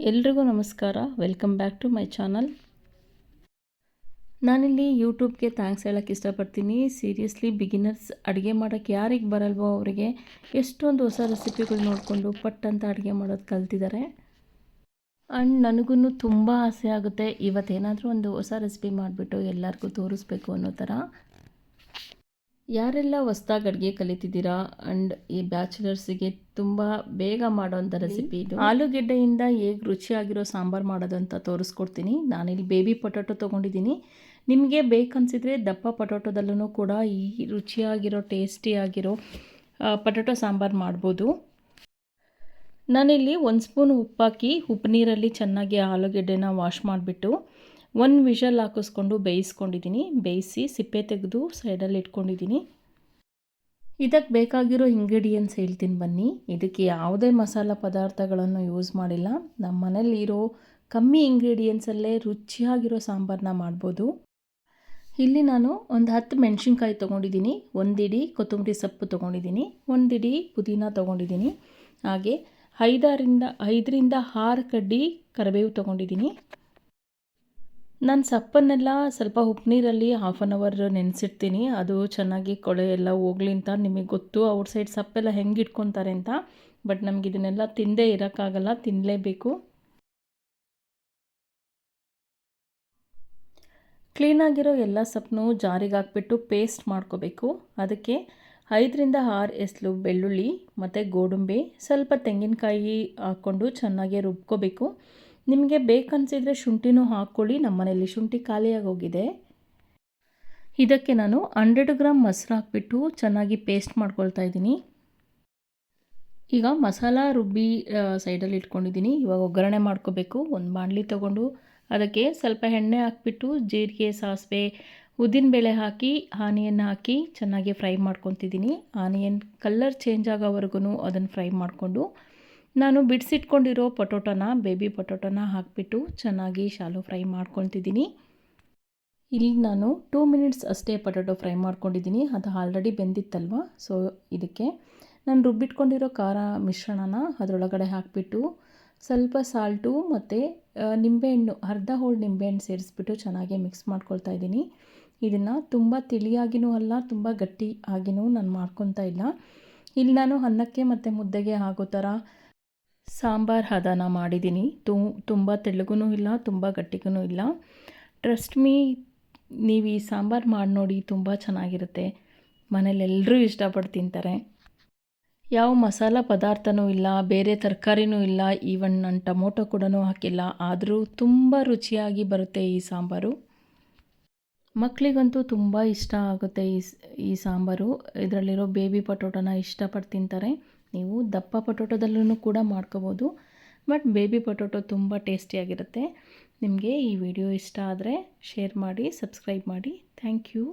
ಎಲ್ರಿಗೂ ನಮಸ್ಕಾರ. Welcome back to my channel ನಾನಿಲ್ಲಿ ಯೂಟ್ಯೂಬ್ಗೆ ಥ್ಯಾಂಕ್ಸ್ ಹೇಳೋಕ್ಕೆ ಇಷ್ಟಪಡ್ತೀನಿ. ಸೀರಿಯಸ್ಲಿ ಬಿಗಿನರ್ಸ್ ಅಡುಗೆ ಮಾಡೋಕ್ಕೆ ಯಾರಿಗೆ ಬರಲ್ವೋ ಅವರಿಗೆ ಎಷ್ಟೊಂದು ಹೊಸ ರೆಸಿಪಿಗಳು ನೋಡಿಕೊಂಡು ಪಟ್ ಅಂತ ಅಡುಗೆ ಮಾಡೋದು ಕಲ್ತಿದ್ದಾರೆ ಆ್ಯಂಡ್ ನನಗೂ ತುಂಬ ಆಸೆ ಆಗುತ್ತೆ ಇವತ್ತೇನಾದರೂ ಒಂದು ಹೊಸ ರೆಸಿಪಿ ಮಾಡಿಬಿಟ್ಟು ಎಲ್ಲರಿಗೂ ತೋರಿಸ್ಬೇಕು ಅನ್ನೋ ಥರ ಯಾರೆಲ್ಲ ಹೊಸ್ದಾಗಿ ಅಡುಗೆ ಕಲಿತಿದ್ದೀರಾ? ಆ್ಯಂಡ್ ಈ ಬ್ಯಾಚುಲರ್ಸಿಗೆ ತುಂಬ ಬೇಗ ಮಾಡೋವಂಥ ರೆಸಿಪಿ ಇದು. ಆಲೂಗೆಡ್ಡೆಯಿಂದ ಹೇಗೆ ರುಚಿಯಾಗಿರೋ ಸಾಂಬಾರು ಮಾಡೋದು ಅಂತ ತೋರಿಸ್ಕೊಡ್ತೀನಿ. ನಾನಿಲ್ಲಿ ಬೇಬಿ ಪೊಟೊಟೊ ತೊಗೊಂಡಿದ್ದೀನಿ. ನಿಮಗೆ ಬೇಕನ್ಸಿದ್ರೆ ದಪ್ಪ ಪೊಟೊಟೊದಲ್ಲೂ ಕೂಡ ಈ ರುಚಿಯಾಗಿರೋ ಟೇಸ್ಟಿಯಾಗಿರೋ ಪೊಟೊಟೊ ಸಾಂಬಾರು ಮಾಡ್ಬೋದು. ನಾನಿಲ್ಲಿ ಒಂದು ಸ್ಪೂನ್ ಉಪ್ಪಾಕಿ ಉಪ್ಪು ನೀರಲ್ಲಿ ಚೆನ್ನಾಗಿ ಆಲೂಗೆಡ್ಡೆನ ವಾಶ್ ಮಾಡಿಬಿಟ್ಟು ಒಂದು ವಿಷಲ್ ಹಾಕಿಸ್ಕೊಂಡು ಬೇಯಿಸ್ಕೊಂಡಿದ್ದೀನಿ ಬೇಯಿಸಿ ಸಿಪ್ಪೆ ತೆಗೆದು ಸೈಡಲ್ಲಿ ಇಟ್ಕೊಂಡಿದ್ದೀನಿ ಇದಕ್ಕೆ ಬೇಕಾಗಿರೋ ಇಂಗ್ರೀಡಿಯೆಂಟ್ಸ್ ಹೇಳ್ತೀನಿ ಬನ್ನಿ. ಇದಕ್ಕೆ ಯಾವುದೇ ಮಸಾಲ ಪದಾರ್ಥಗಳನ್ನು ಯೂಸ್ ಮಾಡಿಲ್ಲ. ನಮ್ಮ ಮನೇಲಿರೋ ಕಮ್ಮಿ ಇಂಗ್ರೀಡಿಯೆಂಟ್ಸಲ್ಲೇ ರುಚಿಯಾಗಿರೋ ಸಾಂಬಾರನ್ನ ಮಾಡ್ಬೋದು. ಇಲ್ಲಿ ನಾನು ಒಂದು ಹತ್ತು ಮೆಣಸಿನ್ಕಾಯಿ ತೊಗೊಂಡಿದ್ದೀನಿ ಒಂದಿಡಿ ಕೊತ್ತಂಬರಿ ಸೊಪ್ಪು ತೊಗೊಂಡಿದ್ದೀನಿ ಒಂದಿಡಿ ಪುದೀನ ತೊಗೊಂಡಿದ್ದೀನಿ ಹಾಗೆ ಐದರಿಂದ ಐದರಿಂದ ಆರು ಕಡ್ಡಿ ಕರಿಬೇವು ತೊಗೊಂಡಿದ್ದೀನಿ ನಾನು ಸಪ್ಪನ್ನೆಲ್ಲ ಸ್ವಲ್ಪ ಉಪ್ಪು ನೀರಲ್ಲಿ ಹಾಫ್ ಆನ್ ಅವರ್ ನೆನೆಸಿಡ್ತೀನಿ. ಅದು ಚೆನ್ನಾಗಿ ಕೊಳೆ ಎಲ್ಲ ಹೋಗ್ಲಿ ಅಂತ ನಿಮಗೆ ಗೊತ್ತು. ಔಟ್ ಸೈಡ್ ಸಪ್ಪೆಲ್ಲ ಹೆಂಗೆ ಇಟ್ಕೊತಾರೆ ಅಂತ. ಬಟ್ ನಮ್ಗೆ ಇದನ್ನೆಲ್ಲ ತಿಂದೇ ಇರೋಕ್ಕಾಗಲ್ಲ ತಿನ್ನಲೇಬೇಕು ಕ್ಲೀನಾಗಿರೋ ಎಲ್ಲ ಸೊಪ್ಪನ್ನು ಜಾರಿಗೆ ಹಾಕ್ಬಿಟ್ಟು ಪೇಸ್ಟ್ ಮಾಡ್ಕೋಬೇಕು. ಅದಕ್ಕೆ ಐದರಿಂದ ಆರು ಎಸ್ಲು ಬೆಳ್ಳುಳ್ಳಿ ಮತ್ತು ಗೋಡಂಬಿ, ಸ್ವಲ್ಪ ತೆಂಗಿನಕಾಯಿ ಹಾಕ್ಕೊಂಡು ಚೆನ್ನಾಗಿ ರುಬ್ಕೋಬೇಕು. ನಿಮಗೆ ಬೇಕನ್ಸಿದ್ರೆ ಶುಂಠಿನೂ ಹಾಕ್ಕೊಳ್ಳಿ ನಮ್ಮ ಮನೆಯಲ್ಲಿ ಶುಂಠಿ ಖಾಲಿಯಾಗಿ ಹೋಗಿದೆ ಇದಕ್ಕೆ ನಾನು ಹಂಡ್ರೆಡ್ ಗ್ರಾಮ್ ಮೊಸರು ಹಾಕ್ಬಿಟ್ಟು ಚೆನ್ನಾಗಿ ಪೇಸ್ಟ್ ಮಾಡ್ಕೊಳ್ತಾ ಇದ್ದೀನಿ. ಈಗ ಮಸಾಲ ರುಬ್ಬಿ ಸೈಡಲ್ಲಿ ಇಟ್ಕೊಂಡಿದ್ದೀನಿ. ಇವಾಗ ಒಗ್ಗರಣೆ ಮಾಡ್ಕೋಬೇಕು. ಒಂದು ಬಾಣಲಿ ತೊಗೊಂಡು ಅದಕ್ಕೆ ಸ್ವಲ್ಪ ಎಣ್ಣೆ ಹಾಕ್ಬಿಟ್ಟು ಜೀರಿಗೆ, ಸಾಸಿವೆ, ಉದ್ದಿನಬೇಳೆ ಹಾಕಿ, ಆನಿಯನ್ ಹಾಕಿ ಚೆನ್ನಾಗಿ ಫ್ರೈ ಮಾಡ್ಕೊತಿದ್ದೀನಿ. ಆನಿಯನ್ ಕಲ್ಲರ್ ಚೇಂಜ್ ಆಗೋವರೆಗೂ ಅದನ್ನು ಫ್ರೈ ಮಾಡಿಕೊಂಡು ನಾನು ಬಿಡಿಸಿಟ್ಕೊಂಡಿರೋ ಪೊಟೊಟೊನ, ಬೇಬಿ ಪೊಟೊಟೊನ ಹಾಕಿಬಿಟ್ಟು ಚೆನ್ನಾಗಿ ಶಾಲೋ ಫ್ರೈ ಮಾಡ್ಕೊತಿದ್ದೀನಿ ಇಲ್ಲಿ ನಾನು ಟೂ ಮಿನಿಟ್ಸ್ ಅಷ್ಟೇ ಪೊಟೊಟೊ ಫ್ರೈ ಮಾಡ್ಕೊಂಡಿದ್ದೀನಿ. ಅದು ಆಲ್ರೆಡಿ ಬೆಂದಿತ್ತಲ್ವ? ಸೊ ಇದಕ್ಕೆ ನಾನು ರುಬ್ಬಿಟ್ಕೊಂಡಿರೋ ಖಾರ ಮಿಶ್ರಣನ ಅದರೊಳಗಡೆ ಹಾಕಿಬಿಟ್ಟು ಸ್ವಲ್ಪ ಸಾಲ್ಟು ಮತ್ತು ನಿಂಬೆಹಣ್ಣು, ಅರ್ಧ ಹೋಳು ನಿಂಬೆಹಣ್ಣು ಸೇರಿಸ್ಬಿಟ್ಟು ಚೆನ್ನಾಗಿ ಮಿಕ್ಸ್ ಮಾಡ್ಕೊಳ್ತಾ ಇದ್ದೀನಿ. ಇದನ್ನು ತುಂಬ ತಿಳಿಯಾಗಿನೂ ಅಲ್ಲ, ತುಂಬ ಗಟ್ಟಿ ಆಗಿನೂ ನಾನು ಮಾಡ್ಕೊತಾ ಇಲ್ಲ. ಇಲ್ಲಿ ನಾನು ಅನ್ನಕ್ಕೆ ಮತ್ತು ಮುದ್ದೆಗೆ ಆಗೋ ಥರ ಸಾಂಬಾರು ಹದನ ಮಾಡಿದ್ದೀನಿ. ತುಂಬ ತೆಳ್ಳಗೂ ಇಲ್ಲ, ತುಂಬ ಗಟ್ಟಿಗೂ ಇಲ್ಲ. ಟ್ರಸ್ಟ್ ಮೀ ನೀವು ಈ ಸಾಂಬಾರು ಮಾಡಿ ನೋಡಿ ತುಂಬ ಚೆನ್ನಾಗಿರುತ್ತೆ. ಮನೇಲೆಲ್ಲರೂ ಇಷ್ಟಪಟ್ಟು ತಿಂತಾರೆ. ಯಾವ ಮಸಾಲ ಪದಾರ್ಥನೂ ಇಲ್ಲ, ಬೇರೆ ತರಕಾರಿನೂ ಇಲ್ಲ, ಈವನ್ ನಾನು ಟೊಮೊಟೊ ಕೂಡ ಹಾಕಿಲ್ಲ. ಆದರೂ ತುಂಬ ರುಚಿಯಾಗಿ ಬರುತ್ತೆ ಈ ಸಾಂಬಾರು. ಮಕ್ಕಳಿಗಂತೂ ತುಂಬ ಇಷ್ಟ ಆಗುತ್ತೆ ಈ ಈ ಸಾಂಬಾರು. ಇದರಲ್ಲಿರೋ ಬೇಬಿ ಪಟೋಟನ ಇಷ್ಟಪಟ್ಟು ತಿಂತಾರೆ. ನೀವು ದಪ್ಪ ಪೊಟೊಟೊದಲ್ಲೂ ಕೂಡ ಮಾಡ್ಕೋಬೋದು. ಬಟ್ ಬೇಬಿ ಪೊಟೊಟೊ ತುಂಬ ಟೇಸ್ಟಿಯಾಗಿರುತ್ತೆ. ನಿಮಗೆ ಈ ವಿಡಿಯೋ ಇಷ್ಟ ಆದರೆ ಶೇರ್ ಮಾಡಿ, ಸಬ್ಸ್ಕ್ರೈಬ್ ಮಾಡಿ. Thank you.